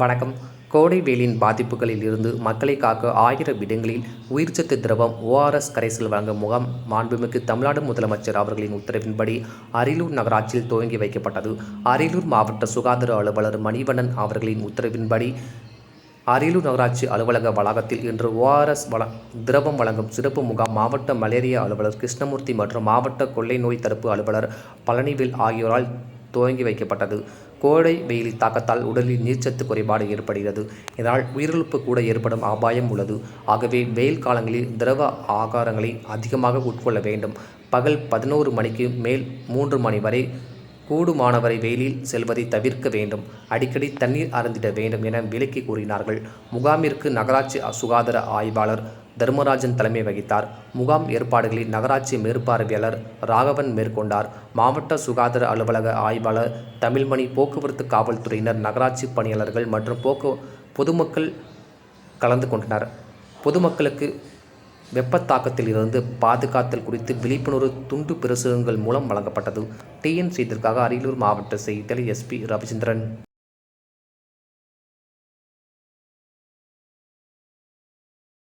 வணக்கம். கோடை வெயிலின் பாதிப்புகளில் இருந்து மக்களை காக்க ஆயிரம் இடங்களில் உயிர்ச்சத்து திரவம் ஓஆர்எஸ் கரைசல் வழங்கும் முகாம் மாண்புமிகு தமிழ்நாடு முதலமைச்சர் அவர்களின் உத்தரவின்படி அரியலூர் நகராட்சியில் துவங்கி வைக்கப்பட்டது. அரியலூர் மாவட்ட சுகாதார அலுவலர் மணிவண்ணன் அவர்களின் உத்தரவின்படி அரியலூர் நகராட்சி அலுவலக வளாகத்தில் இன்று ஓஆர்எஸ் வள திரவம் வழங்கும் சிறப்பு முகாம் மாவட்ட மலேரியா அலுவலர் கிருஷ்ணமூர்த்தி மற்றும் மாவட்ட கொள்ளை நோய் தடுப்பு அலுவலர் பழனிவேல் ஆகியோரால் துவங்கி வைக்கப்பட்டது. கோடை வெயில் தாக்கத்தால் உடலில் நீர்ச்சத்து குறைபாடு ஏற்படுகிறது. இதனால் உயிரிழப்பு கூட ஏற்படும் அபாயம் உள்ளது. ஆகவே வெயில் காலங்களில் திரவ ஆகாரங்களை அதிகமாக உட்கொள்ள வேண்டும். பகல் பதினோரு மணிக்கு மேல் மூன்று மணி வரை கூடுமானவரை வெயிலில் செல்வதை தவிர்க்க வேண்டும். அடிக்கடி தண்ணீர் அருந்திட வேண்டும் என விலக்கி கூறினார்கள். முகாமிற்கு நகராட்சி சுகாதார ஆய்வாளர் தர்மராஜன் தலைமை வகித்தார். முகாம் ஏற்பாடுகளை நகராட்சி மேற்பார்வையாளர் ராகவன் மேற்கொண்டார். மாவட்ட சுகாதார அலுவலக ஆய்வாளர் தமிழ்மணி போக்குவரத்து காவல்துறையினர் நகராட்சி பணியாளர்கள் மற்றும் போக்கு பொதுமக்கள் கலந்து கொண்டனர். பொதுமக்களுக்கு வெப்பத்தாக்கத்தில் இருந்து பாதுகாத்தல் குறித்து விழிப்புணர்வு துண்டு பிரசுரங்கள் மூலம் வழங்கப்பட்டது. டிஎன் செய்திற்காக அரியலூர் மாவட்ட செய்தியாளர் எஸ்பி ரவிச்சந்திரன்.